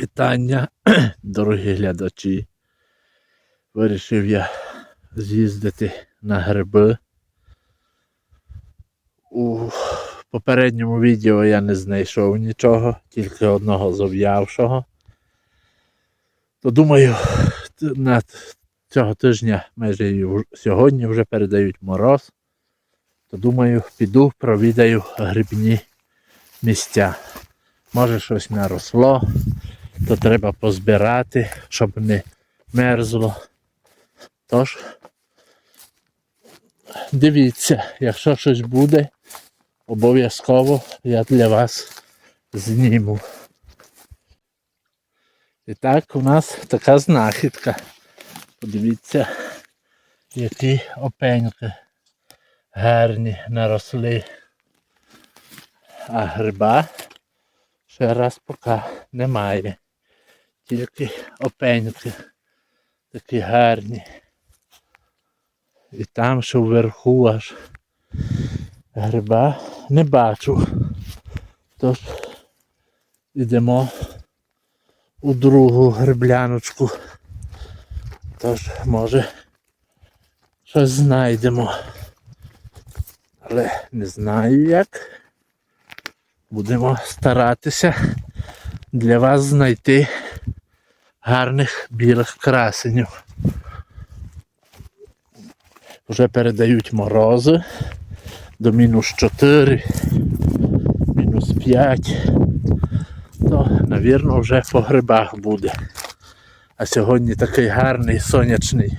Вітання, дорогі глядачі. Вирішив я з'їздити на гриби. У попередньому відео я не знайшов нічого, тільки одного зов'явшого. То думаю, на цього тижня майже сьогодні вже передають мороз. То думаю, піду провідаю грибні місця. Може щось наросло, то треба позбирати, щоб не мерзло. Тож, дивіться, якщо щось буде, обов'язково я для вас зніму. І так, у нас така знахідка. Подивіться, які опеньки гарні наросли. А гриба ще раз поки немає. Тільки опеньки такі гарні. І там ще вверху аж гриба не бачу. Тож йдемо у другу грибляночку. Тож, може, щось знайдемо. Але не знаю як. Будемо старатися для вас знайти гарних білих красенів. Вже передають морози до мінус 4, мінус 5. То, навірно, вже по грибах буде. А сьогодні такий гарний сонячний.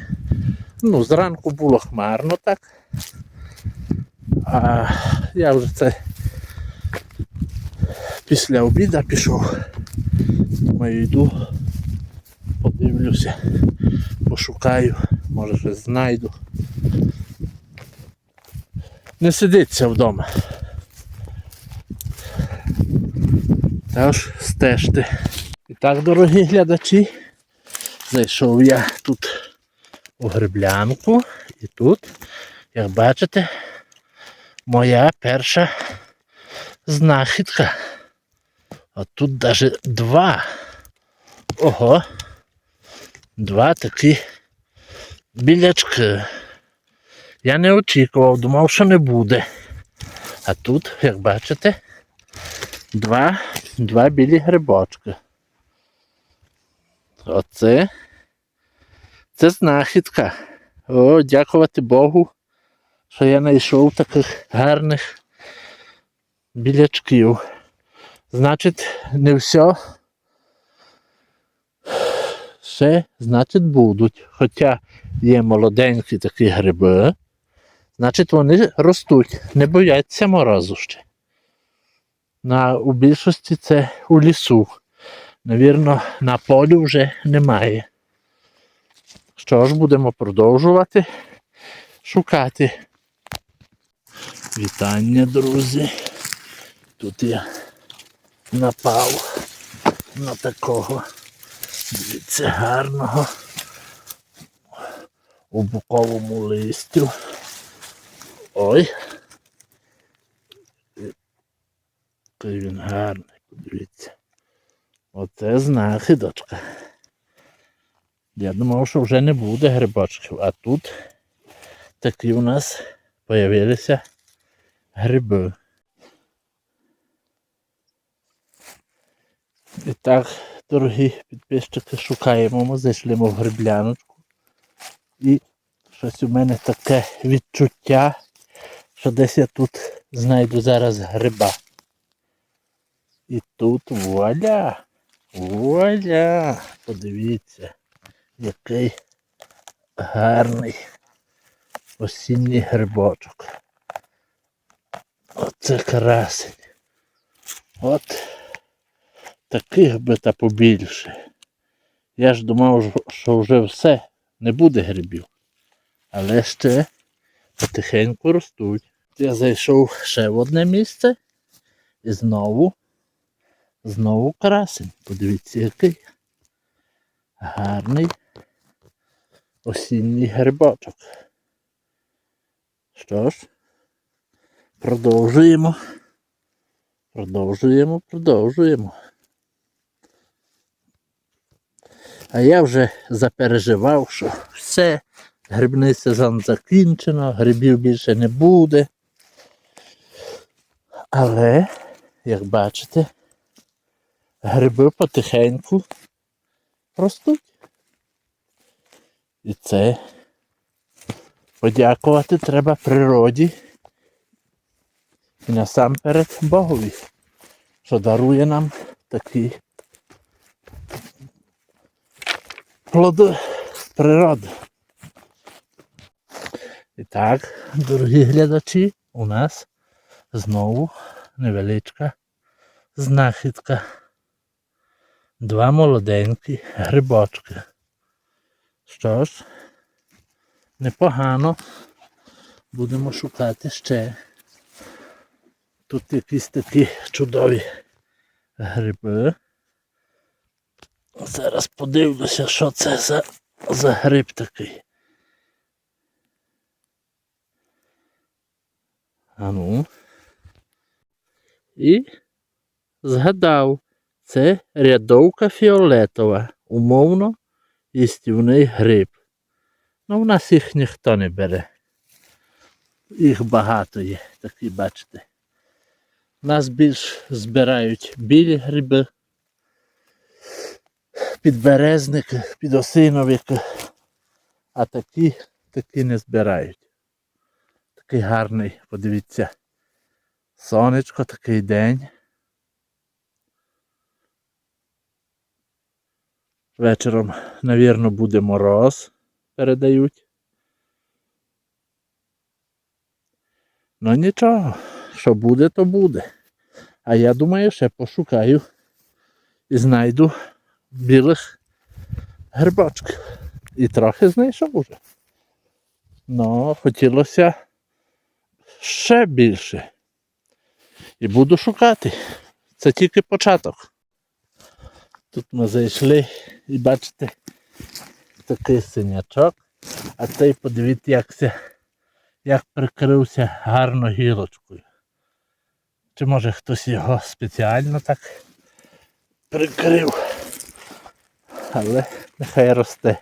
Ну, зранку було хмарно так. А я вже це після обіду пішов. Думаю, йду, подивлюся, пошукаю, може щось знайду. Не сидиться вдома. Тож стежте. І так, дорогі глядачі, зайшов я тут у гриблянку і тут, як бачите, моя перша знахідка. А тут даже два. Ого. Два такі білячки. Я не очікував, думав, що не буде. А тут, як бачите, два, два білі грибочки. Оце. Це знахідка. О, дякувати Богу, що я знайшов таких гарних білячків. Значить, не все. Ще, значить, будуть. Хоча є молоденькі такі гриби, значить вони ростуть, не бояться морозу ще. На, у більшості це у лісу. Навірно, на полі вже немає. Що ж, будемо продовжувати шукати. Вітання, друзі. Тут я напав на такого, дивіться, гарного у буковому листю. Ой. Який він гарний, подивіться. Оце знахідочка. Я думав, що вже не буде грибочків, а тут такі у нас з'явилися гриби. І так, дорогі підписчики, шукаємо, ми зайшли в грибляночку. І щось у мене таке відчуття, що десь я тут знайду зараз гриба. І тут вуаля! Вуаля! Подивіться, який гарний осінній грибочок. Оце красень. От таких би та побільше. Я ж думав, що вже все, не буде грибів. Але ще потихеньку ростуть. Я зайшов ще в одне місце і знову, знову красень. Подивіться, який гарний осінній грибочок. Що ж, продовжуємо. Продовжуємо, продовжуємо. А я вже запереживав, що все, грибний сезон закінчено, грибів більше не буде. Але, як бачите, гриби потихеньку ростуть. І це подякувати треба природі і насамперед Богові, що дарує нам такі плоди природи. І так, дорогі глядачі, у нас знову невеличка знахідка. Два молоденькі грибочки. Що ж, непогано. Будемо шукати ще. Тут якісь такі чудові гриби. Зараз подивлюся, що це за, за гриб такий. А ну. І згадав, це рядовка фіолетова, умовно їстівний гриб. Ну, в нас їх ніхто не бере. Їх багато є, такі бачите. Нас більш збирають білі гриби, підберезники, підосиновики, а такі, такі не збирають. Такий гарний, подивіться. Сонечко, такий день. Вечором, навірно, буде мороз, передають. Ну нічого, що буде, то буде. А я думаю, ще пошукаю і знайду білих грибочків. І трохи знайшов уже. Ну, хотілося ще більше. І буду шукати. Це тільки початок. Тут ми зайшли і бачите такий синячок, а цей подивіться, як, ся, як прикрився гарно гілочкою. Чи може хтось його спеціально так прикрив. Але нехай росте.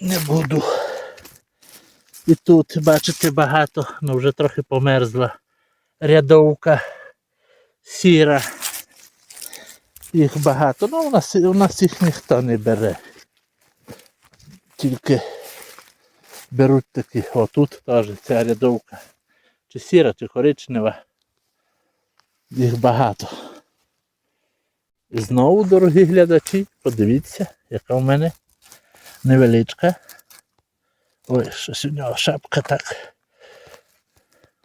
Не буду. І тут, бачите, багато, ну вже трохи померзла рядовка сіра. Їх багато. Ну, у нас, у нас їх ніхто не бере. Тільки беруть такі. О, тут теж ця рядовка. Чи сіра, чи коричнева. Їх багато. І знову, дорогі глядачі, подивіться, яка в мене невеличка. Ой, щось у нього шапка так.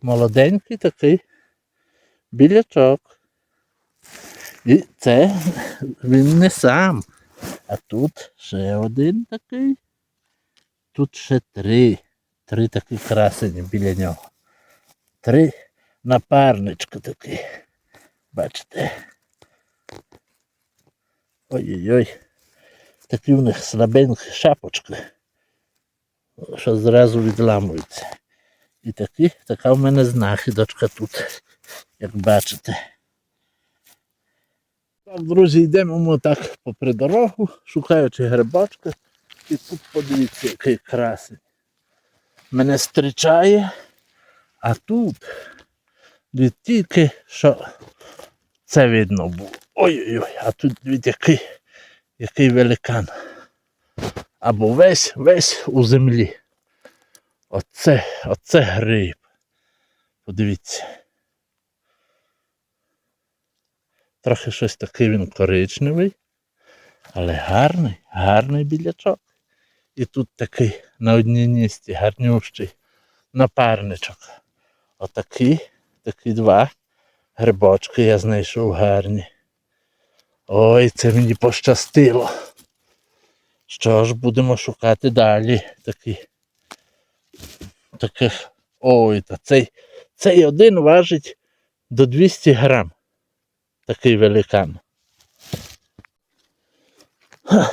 Молоденький такий білячок. І це він не сам. А тут ще один такий. Тут ще три. Три такі красені біля нього. Три напарничка такі. Бачите? Ой-ой-ой. Такі в них слабенькі шапочки, що зразу відламуються. І такі, така в мене знахідочка тут, як бачите. Так, друзі, йдемо ми так попри дорогу, шукаючи грибочки. І тут подивіться, який красень. Мене зустрічає, а тут від тільки що це видно було. Ой-ой-ой, а тут від який, який великан. Або весь весь у землі. Оце, оце гриб. Подивіться. Трохи щось такий він коричневий, але гарний, гарний білячок. І тут такий на одній ністі гарнющий напарничок. Отакі, такі два грибочки я знайшов гарні. Ой, це мені пощастило. Що ж, будемо шукати далі такі. Таких. Ой, та цей, цей один важить до 200 грам такий великан.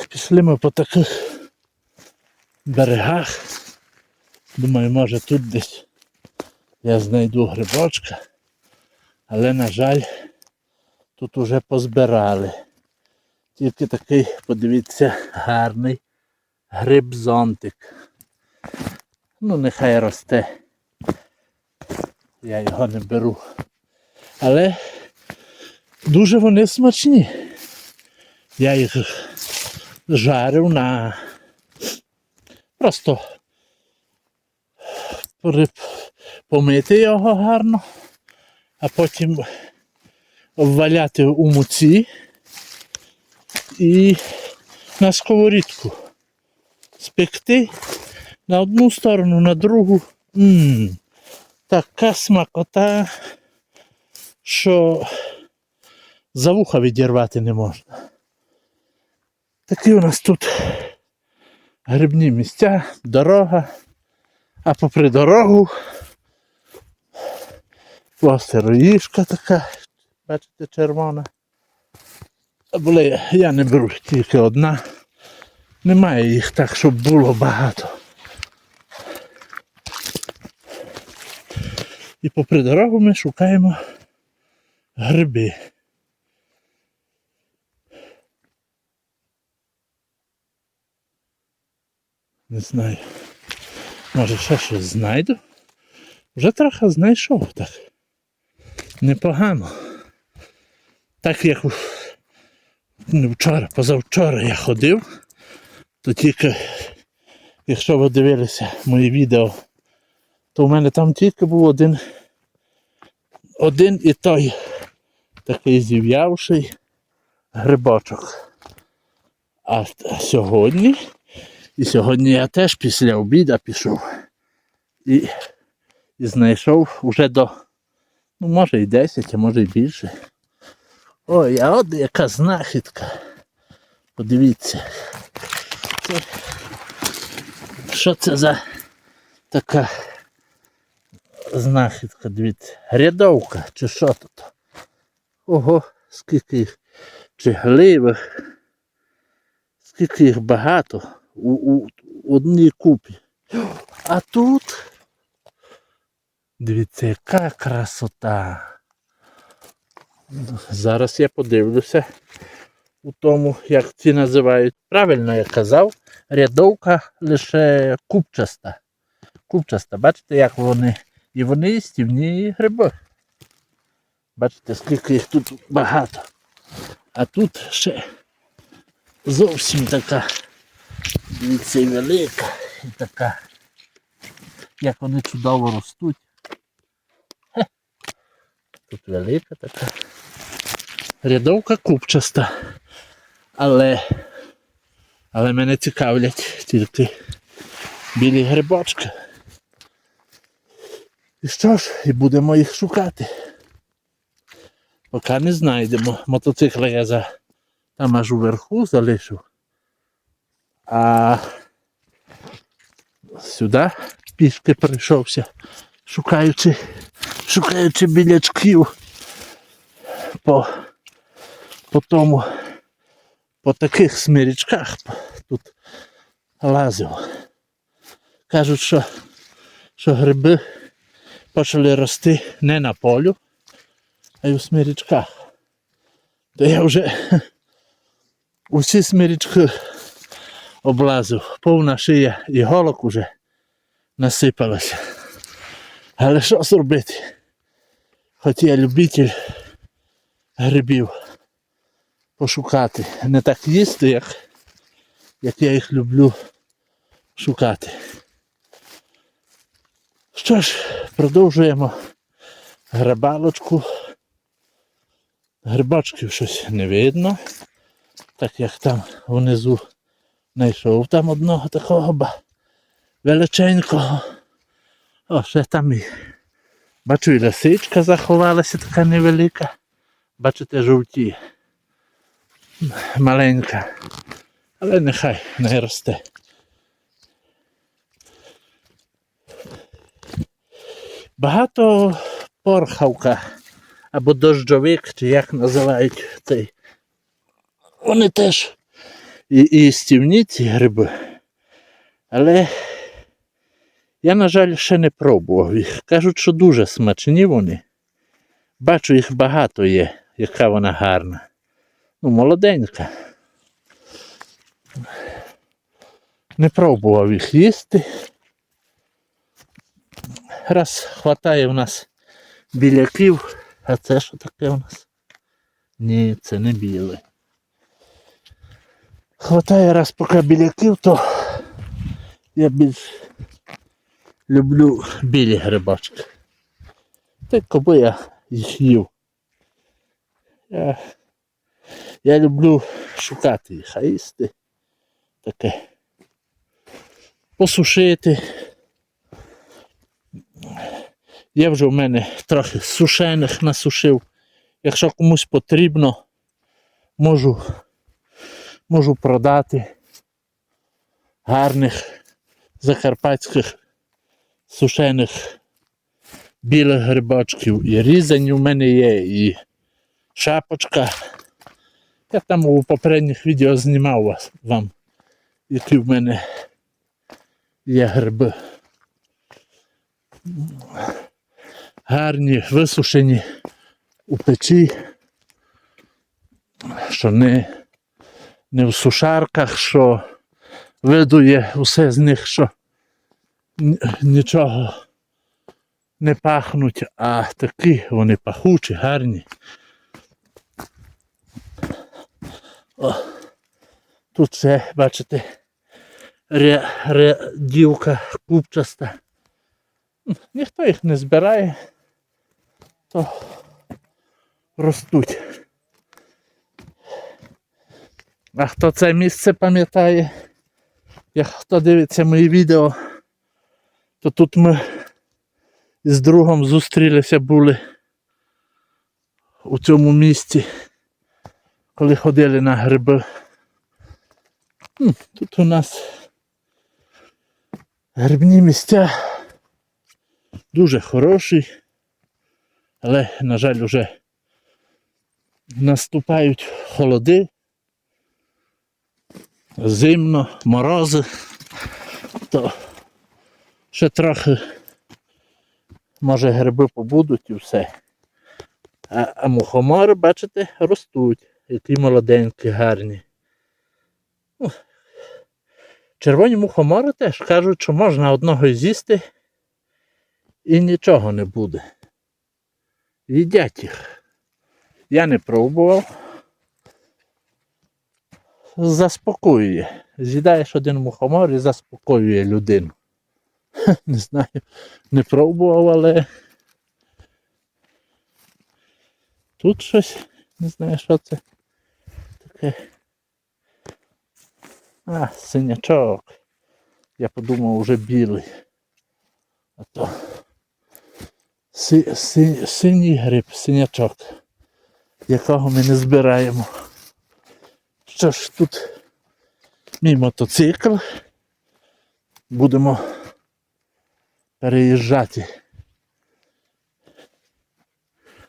Пішли ми по таких берегах. Думаю, може тут десь я знайду грибочка, але, на жаль, тут уже позбирали. Тільки такий, подивіться, гарний гриб-зонтик. Ну, нехай росте. Я його не беру. Але дуже вони смачні. Я їх жарив на просто помити його гарно, а потім обваляти у муці і на сковорідку спекти на одну сторону, на другу. м така смакота, що за вуха відірвати не можна. Такі у нас тут грибні місця, дорога, а попри дорогу сироїшка така, бачите, червона. Були, я не беру тільки одна. Немає їх так, щоб було багато. І попри дорогу ми шукаємо гриби. Не знаю. Може ще щось знайду. Вже трохи знайшов так. Непогано. Так як вчора, позавчора я ходив, то тільки, якщо ви дивилися мої відео, то в мене там тільки був один, один і той такий зів'явший грибочок. А сьогодні, і сьогодні я теж після обіда пішов і, і знайшов уже до, ну може і 10, а може і більше. Ой, а от яка знахідка. Подивіться. Це... Що це за така знахідка, дивіться. Рядовка чи що тут? Ого, скільки їх чигливих, скільки їх багато у, у, у одній купі. А тут дивіться, яка красота. Зараз я подивлюся у тому, як ці називають. Правильно я казав, рядовка лише купчаста. Купчаста. Бачите, як вони. І вони їстівні гриби. Бачите, скільки їх тут багато. А тут ще зовсім така, велика, і така, як вони чудово ростуть. Тут велика така. Рядовка купчаста. Але, але мене цікавлять тільки білі грибочки. І що ж, і будемо їх шукати. Поки не знайдемо. Мотоцикл я за там аж уверху залишив. А сюди пішки прийшовся, шукаючи, шукаючи білячків по, по тому, по таких смирічках тут лазив. Кажуть, що, що гриби почали рости не на полю, а й у смирічках. То я вже усі смирічки облазив, повна шия і голок уже насипалася. Але що зробити? Хоч я любитель грибів пошукати. Не так їсти, як, як я їх люблю шукати. Що ж, продовжуємо грибалочку. Грибочків щось не видно. Так як там внизу знайшов там одного такого величенького. О, ще там і. Бачу, і лисичка заховалася така невелика. Бачите, жовті. Маленька. Але нехай не росте. Багато порхавка або дощовик, чи як називають цей. Вони теж і, і стівні ці гриби. Але я, на жаль, ще не пробував їх. Кажуть, що дуже смачні вони. Бачу, їх багато є, яка вона гарна. Ну, молоденька. Не пробував їх їсти. Раз хватає в нас біляків, а це що таке у нас? Ні, це не біле. Хватає раз поки біляків, то я більш люблю білі грибочки. Та коби я їх їв. Я, я люблю шукати їх, а їсти таке. Посушити. Є вже в мене трохи сушених насушив. Якщо комусь потрібно, можу, можу продати гарних закарпатських сушених білих грибочків. І різані в мене є, і шапочка. Я там у попередніх відео знімав вас вам, які в мене є гриби. Гарні, висушені у печі, що не, не в сушарках, що видує усе з них, що нічого не пахнуть, а такі вони пахучі, гарні. О, тут ще, бачите, ре, ре, дівка купчаста. Ніхто їх не збирає, то ростуть. А хто це місце пам'ятає? Як хто дивиться мої відео, то тут ми з другом зустрілися були у цьому місці, коли ходили на гриби. Тут у нас грибні місця. Дуже хороші, але, на жаль, вже наступають холоди, зимно, морози, то ще трохи може гриби побудуть і все. А, а мухомори, бачите, ростуть, які молоденькі, гарні. Ну, Червоні мухомори теж кажуть, що можна одного з'їсти і нічого не буде. Їдять їх. Я не пробував. Заспокоює. З'їдаєш один мухомор і заспокоює людину. Не знаю, не пробував, але тут щось, не знаю, що це таке. А, синячок. Я подумав уже білий. А то си, си, синій гриб, синячок, якого ми не збираємо. Що ж тут мій мотоцикл. Будемо переїжджати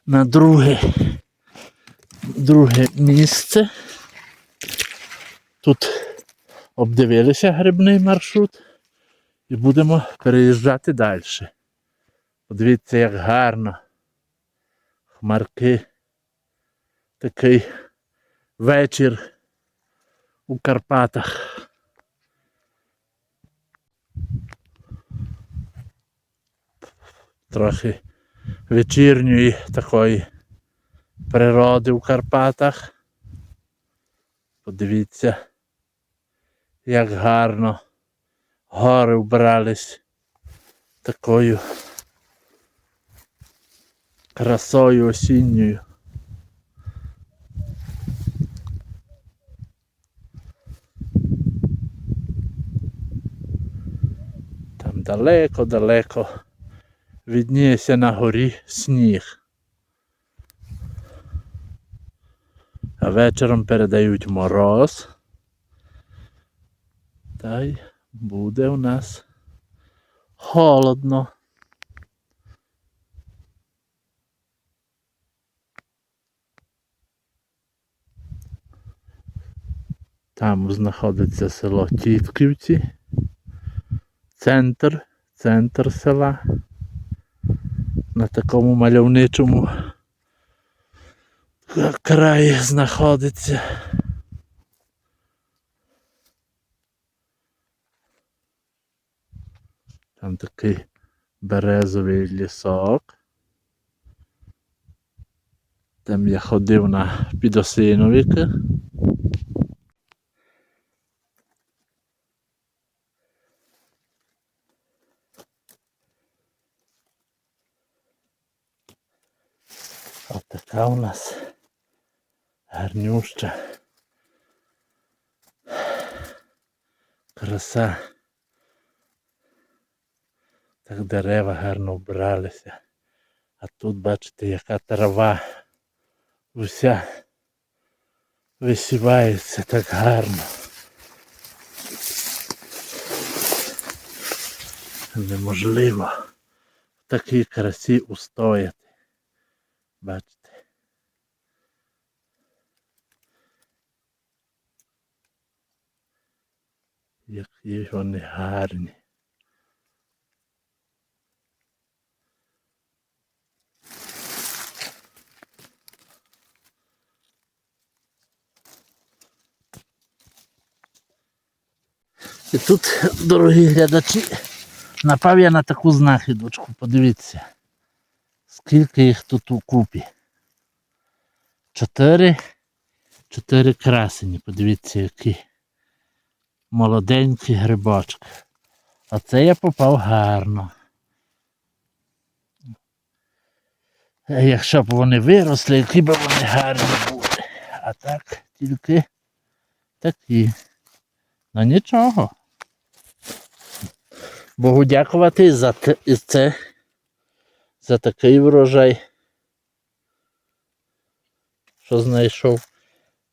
на друге, друге місце. Тут обдивилися грибний маршрут і будемо переїжджати далі. Подивіться, як гарно. Хмарки. Такий вечір у Карпатах. Трохи вечірньої такої природи у Карпатах. Подивіться, як гарно гори вбрались такою красою осінньою. Там далеко-далеко відніється на горі сніг. А вечором передають мороз. Та й буде у нас холодно. Там знаходиться село Тітківці, центр, центр села на такому мальовничому краї знаходиться. Там такий березовий лісок. Там я ходив на підосиновіки. Така у нас гарнюща краса. Так дерева гарно вбралися. А тут бачите, яка трава уся висівається так гарно. Неможливо в такій красі устояти. Бачите. Які вони гарні. І тут, дорогі глядачі, напав я на таку знахідочку, подивіться, скільки їх тут у купі. Чотири, чотири красені, подивіться, які молоденькі грибочки. А це я попав гарно. Якщо б вони виросли, які б вони гарні були. А так тільки такі. Ну нічого. Богу дякувати за це, за такий врожай, що знайшов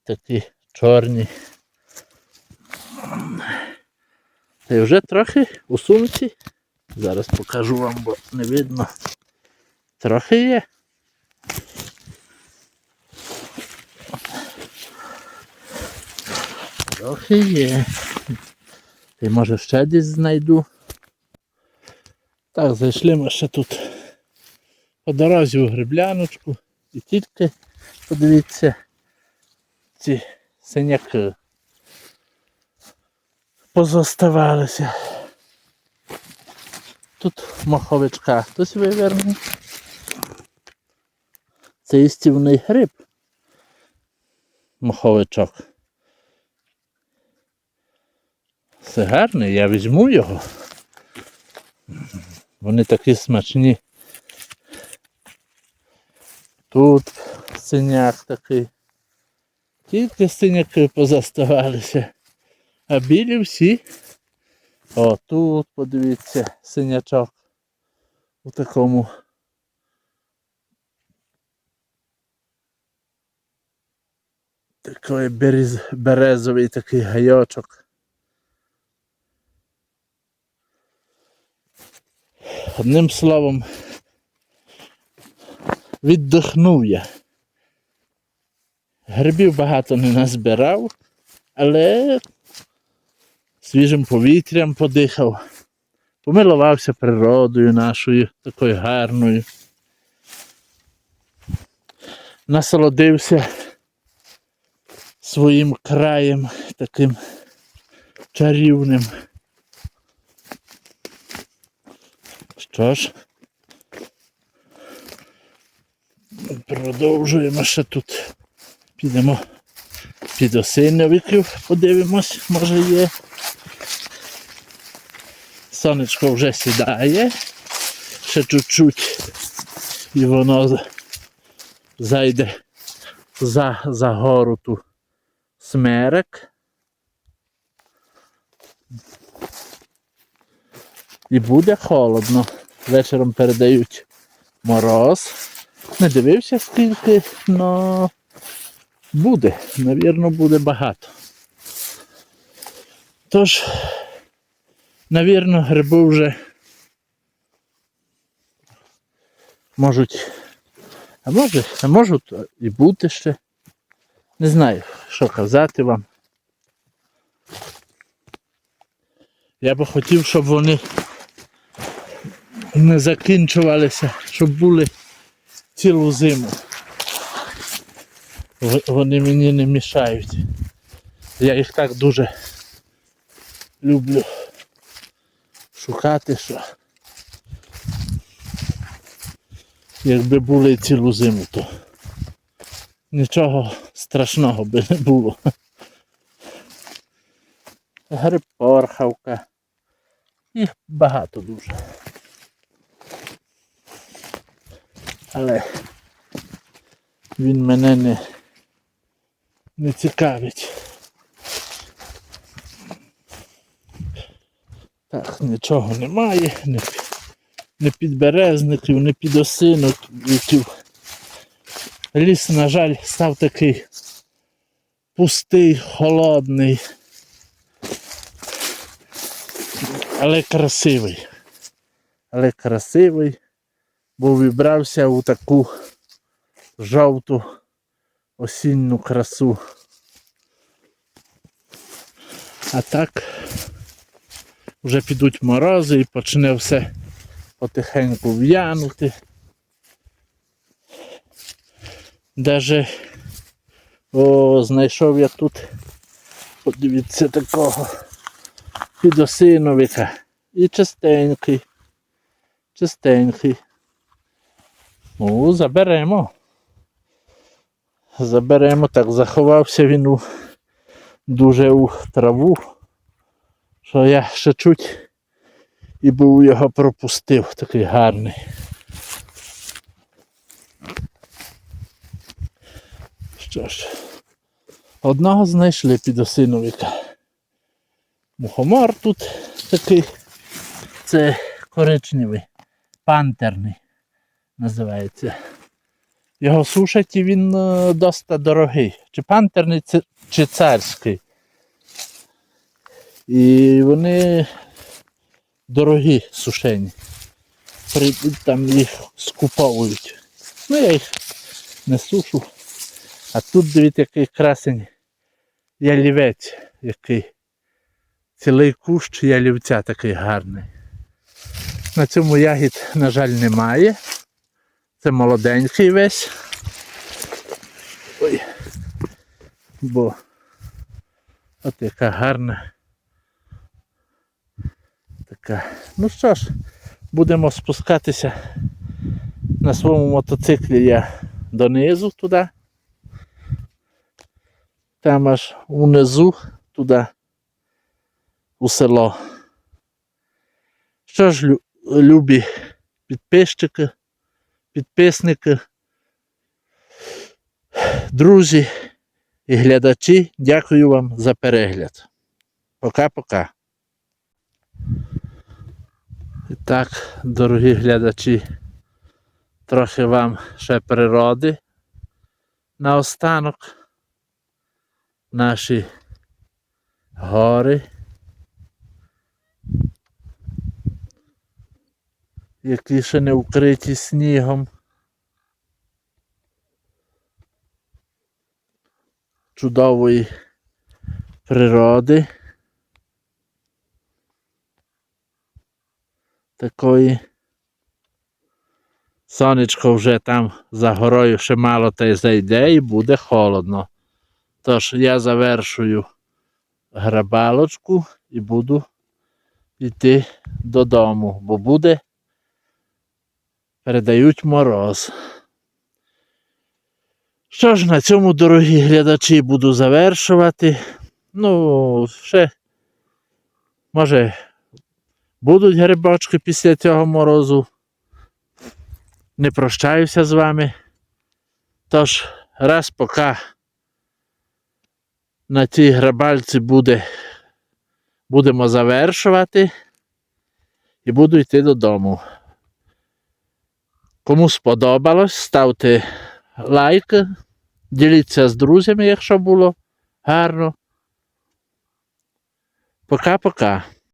такі чорні. Й вже трохи у сумці. Зараз покажу вам, бо не видно. Трохи є. Трохи є. Ти може ще десь знайду. Так, зайшли ми ще тут по дорозі у грибляночку і тільки подивіться ці синяки позоставалися. Тут маховичка хтось вивернув. Це істівний гриб. Маховичок. Це гарний, я візьму його. Вони такі смачні. Тут синяк такий. Тільки синяки позаставалися. А білі всі. О, тут подивіться, синячок. У такому. Такий берез, березовий такий гайочок. Одним словом, віддихнув я. Грибів багато не назбирав, але свіжим повітрям подихав, помилувався природою нашою, такою гарною. Насолодився своїм краєм таким чарівним. Що ж, продовжуємо ще тут. Підемо під осинновиків, подивимось, може є. Сонечко вже сідає, ще чуть-чуть і воно зайде за, за гору ту смерек. І буде холодно. Вечором передають мороз. Не дивився скільки, але буде. Навірно, буде багато. Тож, навірно, гриби вже можуть. А може, а можуть і бути ще. Не знаю, що казати вам. Я би хотів, щоб вони не закінчувалися, щоб були цілу зиму. Вони мені не мішають. Я їх так дуже люблю, шукати що. Якби були цілу зиму, то нічого страшного би не було. Гриб порхавка. Їх багато дуже. Але він мене не, не цікавить. Так, нічого немає, не, не підберезників, не підосиноків. Ліс, на жаль, став такий пустий, холодний, але красивий. Але красивий, бо вібрався у таку жовту осінню красу. А так вже підуть морози і почне все потихеньку в'янути. Даже о, знайшов я тут, подивіться, такого підосиновика. І чистенький. Чистенький. Ну, заберемо. Заберемо, так заховався він у, дуже у траву, що я ще чуть і був його пропустив, такий гарний. Що ж, одного знайшли підосиновика. Мухомор тут такий, це коричневий, пантерний називається. Його сушать і він е, доста дорогий. Чи пантерний, чи царський. І вони дорогі сушені. Там їх скуповують. Ну я їх не сушу. А тут дивіться, який красень ялівець, який цілий кущ ялівця такий гарний. На цьому ягід, на жаль, немає. Це молоденький весь. Ой. Бо от яка гарна. Така. Ну що ж, будемо спускатися на своєму мотоциклі я донизу туди. Там аж унизу туди у село. Що ж, любі підписчики, підписники, друзі і глядачі, дякую вам за перегляд. Пока-пока. І так, дорогі глядачі, трохи вам ще природи наостанок. Наші гори. Які ще не вкриті снігом. Чудової природи. Такої. Сонечко вже там за горою ще мало та й зайде і буде холодно. Тож я завершую грабалочку і буду йти додому, бо буде передають мороз. Що ж, на цьому, дорогі глядачі, буду завершувати. Ну, ще, може, будуть грибочки після цього морозу. Не прощаюся з вами. Тож, раз поки на цій грабальці буде, будемо завершувати і буду йти додому. Кому сподобалось, ставте лайк, діліться з друзями, якщо було гарно. Пока-пока.